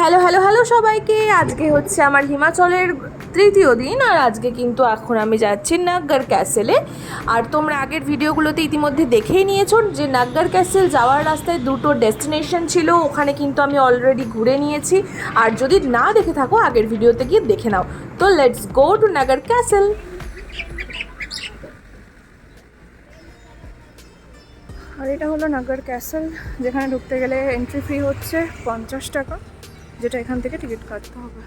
Hello hello hello সবাইকে। আজকে হচ্ছে আমার হিমাচলের তৃতীয় দিন, আর আজকে কিন্তু এখন আমি যাচ্ছি নাগগার ক্যাসেলে আর তোমরা আগের ভিডিওগুলোতে ইতিমধ্যে দেখেই নিয়েছো যে নাগগার ক্যাসেল যাওয়ার রাস্তায় দুটো ডেস্টিনেশন ছিল, ওখানে কিন্তু আমি অলরেডি ঘুরে নিয়েছি। আর যদি না দেখে থাকো, আগের ভিডিওতে গিয়ে দেখে নাও। তো let's go to Nagar castle আর এটা হলো নাগার ক্যাসেল যেখানে ঢুকতে গেলে এন্ট্রি ফি হচ্ছে পঞ্চাশ টাকা। যেটা এখান থেকে টিকিট কাটতে হবে।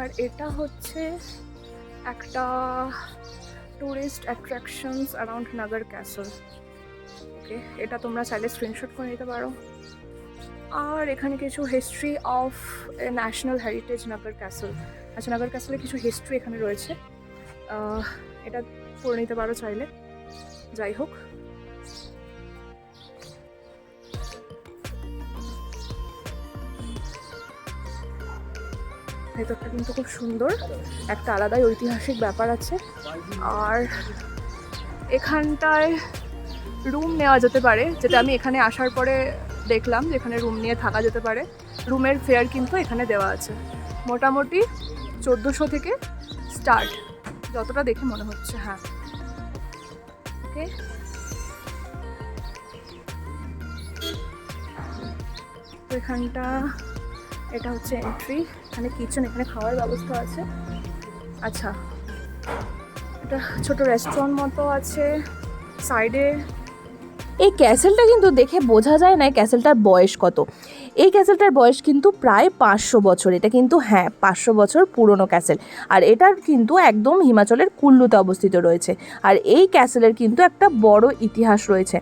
আর এটা হচ্ছে একটা tourist attractions around Nagar castle okay এটা তোমরা চাইলে স্ক্রিনশট করে নিতে পারো। আর এখানে কিছু history of national heritage Nagar castle আচ্ছা নগর ক্যাসেলের কিছু হিস্ট্রি এখানে রয়েছে। এটা পড়ে নিতে পারো চাইলে। যাই হোক। ভেতরটা কিন্তু খুব সুন্দর। একটা আলাদাই ঐতিহাসিক ব্যাপার আছে। আর এখানটায় রুম নেওয়া যেতে পারে, যেটা আমি এখানে আসার পরে দেখলাম যে এখানে রুম নিয়ে থাকা যেতে পারে। রুমের ফেয়ার কিন্তু এখানে দেওয়া আছে। মোটামুটি চোদ্দোশো থেকে স্টার্ট যতটা দেখে মনে হচ্ছে হ্যাঁ। ওকে এখানটা, এটা হচ্ছে এন্ট্রি এখানে কিচেন এখানে খাওয়ার ব্যবস্থা আছে। আচ্ছা এটা ছোট রেস্টুরেন্ট মতো আছে। সাইডে এই ক্যাসেলটা কিন্তু দেখে বোঝা যায় না ক্যাসেলটার বয়স কত। এই ক্যাসেলটার বয়স কিন্তু প্রায় পাঁচশো বছর। এটা কিন্তু হ্যাঁ পাঁচশো বছর পুরনো ক্যাসেল। আর এটার কিন্তু একদম হিমাচলের কুল্লুতে অবস্থিত রয়েছে। আর এই ক্যাসেলের কিন্তু একটা বড় ইতিহাস রয়েছে।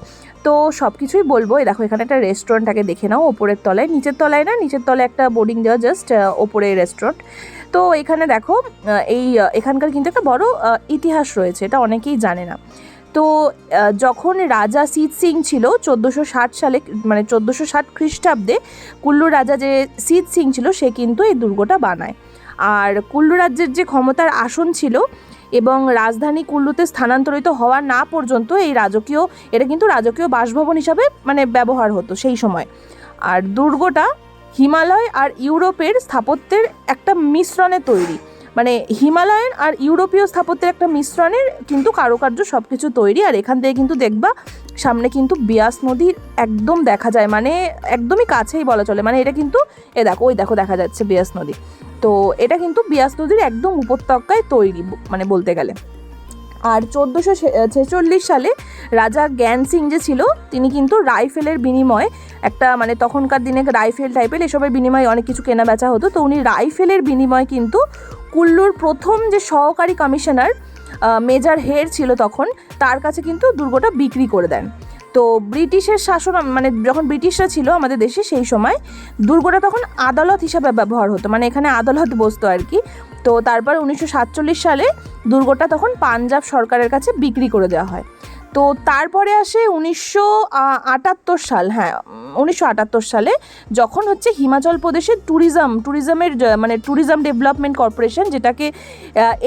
তো সব কিছুই বলব, এই দেখো, এখানে একটা রেস্টুরেন্টটাকে দেখে নাও, ওপরের তলায়। নিচের তলায় না, নিচের তলায় একটা বোর্ডিং দেওয়া, জাস্ট ওপরে রেস্টুরেন্ট। তো এখানে দেখো এই এখানকার কিন্তু একটা বড় ইতিহাস রয়েছে, এটা অনেকেই জানে না। তো যখন রাজা সিদ সিং ছিল চোদ্দোশো ষাট সালে মানে চোদ্দোশো ষাট খ্রিস্টাব্দে, কুল্লু রাজা যে সিদ সিং ছিল, সে কিন্তু এই দুর্গটা বানায়। আর কুল্লু রাজ্যের যে ক্ষমতার আসন ছিল এবং রাজধানী কুল্লুতে স্থানান্তরিত হওয়া না পর্যন্ত এই রাজকীয়, এটা কিন্তু রাজকীয় বাসভবন হিসাবে মানে ব্যবহার হতো সেই সময়। আর দুর্গটা হিমালয় আর ইউরোপের স্থাপত্যের একটা মিশ্রণে তৈরি। মানে হিমালয়ান আর ইউরোপীয় স্থাপত্যের একটা মিশ্রণের কিন্তু কারুকার্য সব কিছু তৈরি, আর এখান থেকে কিন্তু দেখবা সামনে কিন্তু বিয়াস নদীর একদম দেখা যায় মানে একদমই কাছেই বলা চলে মানে এটা কিন্তু, এ দেখো, ওই দেখো দেখা যাচ্ছে বিয়াস নদী। তো এটা কিন্তু বিয়াস নদীর একদম উপত্যকায় তৈরি মানে বলতে গেলে। আর চোদ্দোশো ছেচল্লিশ সালে রাজা জ্ঞান সিং যে ছিল, তিনি কিন্তু রাইফেলের বিনিময়ে একটা মানে তখনকার দিনে রাইফেল টাইপের এসবের বিনিময়ে অনেক কিছু কেনা বেচা হতো, তো উনি রাইফেলের বিনিময়ে কিন্তু কুল্লুর প্রথম যে সহকারী কমিশনার মেজার হের ছিল তখন, তার কাছে কিন্তু দুর্গটা বিক্রি করে দেন। তো ব্রিটিশের শাসন মানে যখন ব্রিটিশরা ছিল আমাদের দেশে সেই সময়, দুর্গটা তখন আদালত হিসাবে ব্যবহার হতো মানে এখানে আদালত বসতো আর কি। তো তারপর উনিশশো সাতচল্লিশ সালে দুর্গটা তখন পাঞ্জাব সরকারের কাছে বিক্রি করে দেওয়া হয়। তো তারপরে আসে উনিশশো আটাত্তর সাল হ্যাঁ উনিশশো আটাত্তর সালে যখন হচ্ছে হিমাচল প্রদেশের ট্যুরিজম, ট্যুরিজমের মানে ট্যুরিজম ডেভেলপমেন্ট কর্পোরেশন যেটাকে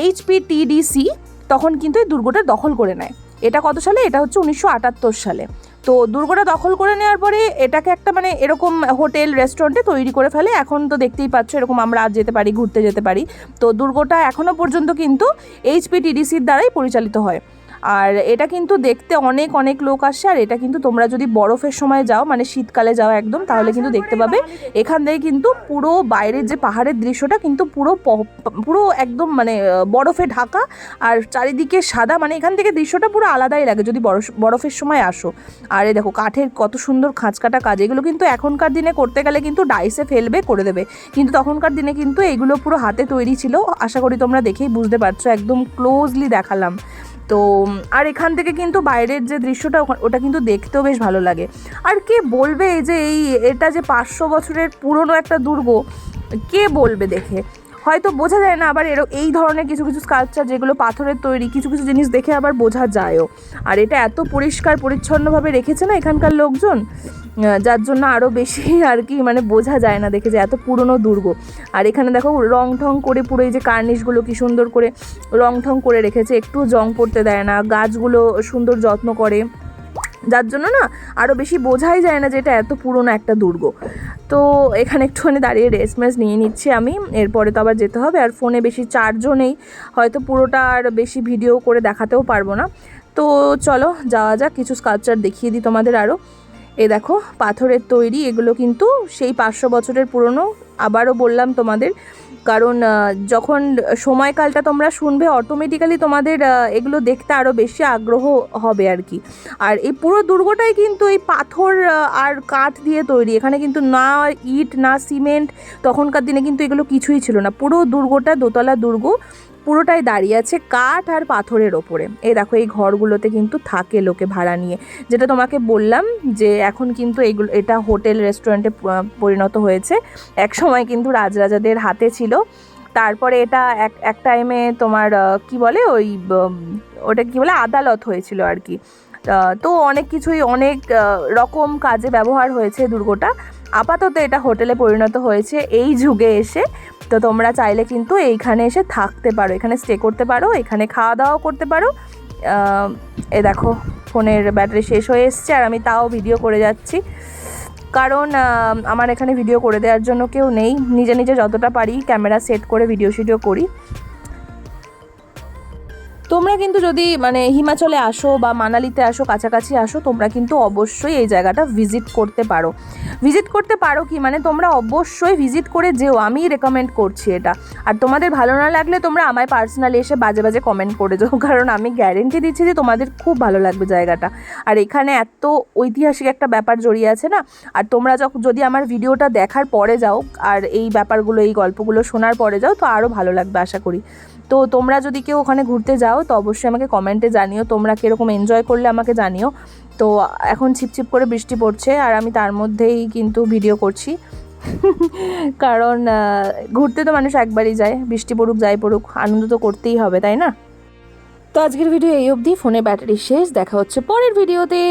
এইচপিটিডিসি তখন কিন্তু এই দুর্গটা দখল করে নেয়। এটা কত সালে? এটা হচ্ছে উনিশশো আটাত্তর সালে। তো দুর্গটা দখল করে নেওয়ার পরে এটাকে একটা মানে এরকম হোটেল, রেস্টুরেন্টে তৈরি করে ফেলে। এখন তো দেখতেই পাচ্ছ, এরকম আমরা আজ যেতে পারি, ঘুরতে যেতে পারি। তো দুর্গটা এখনও পর্যন্ত কিন্তু এইচপিটিডিসির দ্বারাই পরিচালিত হয়। আর এটা কিন্তু দেখতে অনেক অনেক লোক আসে। আর এটা কিন্তু তোমরা যদি বরফের সময় যাও মানে শীতকালে যাও একদম, তাহলে কিন্তু দেখতে পাবে। এখান থেকে কিন্তু পুরো বাইরের যে পাহাড়ের দৃশ্যটা কিন্তু পুরো পুরো একদম মানে বরফে ঢাকা। আর চারিদিকে সাদা মানে এখান থেকে দৃশ্যটা পুরো আলাদাই লাগে যদি বরফ, বরফের সময় আসো। আর এই দেখো, কাঠের কত সুন্দর খাঁচকাটা কাজ। এগুলো কিন্তু এখনকার দিনে করতে গেলে কিন্তু ডাইসে ফেলবে, করে দেবে। কিন্তু তখনকার দিনে কিন্তু এগুলো পুরো হাতে তৈরি ছিল। আশা করি তোমরা দেখেই বুঝতে পারছ, একদম ক্লোজলি দেখালাম। তো, আর এখান থেকে কিন্তু বাইরের যে দৃশ্যটা ওটা কিন্তু দেখতেও বেশ ভালো লাগে। আর কে বলবে এই যে এই, এটা যে পাঁচশো বছরের পুরনো একটা দুর্গ, কে বলবে দেখে? হয়তো বোঝা যায় না, আবার এর, এই ধরনের কিছু কিছু স্কাল্পচার যেগুলো পাথরের তৈরি, কিছু কিছু জিনিস দেখে আবার বোঝা যায়ও। আর এটা এত পরিষ্কার, পরিচ্ছন্নভাবে রেখেছে না এখানকার লোকজন? যার জন্য আরও বেশি আর কি মানে বোঝা যায় না দেখে যে এত পুরনো দুর্গ। আর এখানে দেখো রং ঠং করে পুরো এই যে কার্নিশগুলো কি সুন্দর করে রং ঠং করে রেখেছে, একটু জং পড়তে দেয় না, গাছগুলো সুন্দর যত্ন করে। যার জন্য না আরও বেশি বোঝাই যায় না যে এটা এত পুরনো একটা দুর্গ। তো এখানে একটুখানি দাঁড়িয়ে রেস্ট মেস নিয়ে নিচ্ছি আমি, এরপরে তো আবার যেতে হবে। আর ফোনে বেশি চার্জও নেই, হয়তো পুরোটা আর বেশি ভিডিও করে দেখাতেও পারব না। তো চলো যাওয়া যাক, কিছু স্কাল্পচার দেখিয়ে দিই তোমাদের আরও এ দেখো, পাথরের তৈরি, এগুলো কিন্তু সেই পাঁচশো বছরের পুরনো। আবারও বললাম তোমাদের, কারণ যখন সময়কালটা তোমরা শুনবে অটোমেটিক্যালি তোমাদের এগুলো দেখতে আরও বেশি আগ্রহ হবে আর কি। আর এই পুরো দুর্গটাই কিন্তু এই পাথর আর কাঠ দিয়ে তৈরি। এখানে কিন্তু না ইট, না সিমেন্ট, তখনকার দিনে কিন্তু এগুলো কিছুই ছিল না। পুরো দুর্গটা দোতলা দুর্গ। পুরোটাই দাঁড়িয়ে আছে কাঠ আর পাথরের ওপরে। এই দেখো, এই ঘরগুলোতে কিন্তু থাকে লোকে ভাড়া নিয়ে। যেটা তোমাকে বললাম যে এখন কিন্তু এইগুলো এটা হোটেল, রেস্টুরেন্টে পরিণত হয়েছে। এক সময় কিন্তু রাজরাজাদের হাতে ছিল। তারপরে এটা এক এক টাইমে তোমার কি বলে ওই ওটা কি বলে, আদালত হয়েছিল আর কি। তো অনেক কিছুই, অনেক রকম কাজে ব্যবহার হয়েছে দুর্গটা। আপাতত এটা হোটেলে পরিণত হয়েছে, এই যুগে এসে। তো তোমরা চাইলে কিন্তু এইখানে এসে থাকতে পারো, এখানে স্টে করতে পারো, এখানে খাওয়া দাওয়াও করতে পারো। এ দেখো, ফোনের ব্যাটারি শেষ হয়ে এসছে আর আমি তাও ভিডিও করে যাচ্ছি। কারণ আমার এখানে ভিডিও করে দেওয়ার জন্য কেউ নেই। নিজে নিজে যতটা পারি ক্যামেরা সেট করে ভিডিও শিডিও করি। তোমরা কিন্তু যদি মানে হিমাচলে আসো বা মানালিতে আসো, কাছাকাছি আসো, তোমরা কিন্তু অবশ্যই এই জায়গাটা ভিজিট করতে পারো। ভিজিট করতে পারো কি? মানে তোমরা অবশ্যই ভিজিট করে যেও। আমি রেকমেন্ড করছি এটা। আর তোমাদের ভালো না লাগলে তোমরা আমায় পার্সোনালি এসে বাজে বাজে কমেন্ট করে যাও, কারণ আমি গ্যারেন্টি দিচ্ছি যে তোমাদের খুব ভালো লাগবে জায়গাটা। আর এখানে এত ঐতিহাসিক একটা ব্যাপার জড়িয়ে আছে না? আর তোমরা যখন যদি আমার ভিডিওটা দেখার পরে যাও, আর এই ব্যাপারগুলো, এই গল্পগুলো শোনার পরে যাও, তো আরও ভালো লাগবে আশা করি। তো তোমরা যদি কেউ ওখানে ঘুরতে যাও তো অবশ্যই আমাকে কমেন্টে জানিও, তোমরা কীরকম এনজয় করলে আমাকে জানিও। তো এখন ছিপছিপ করে বৃষ্টি পড়ছে, আর আমি তার মধ্যেই কিন্তু ভিডিও করছি। কারণ ঘুরতে তো মানুষ একবারই যায়, বৃষ্টি পড়ুক, যাই পড়ুক, আনন্দ তো করতেই হবে, তাই না? তো আজকের ভিডিও এই অবধি, ফোনে ব্যাটারি শেষ, দেখা হচ্ছে পরের ভিডিওতে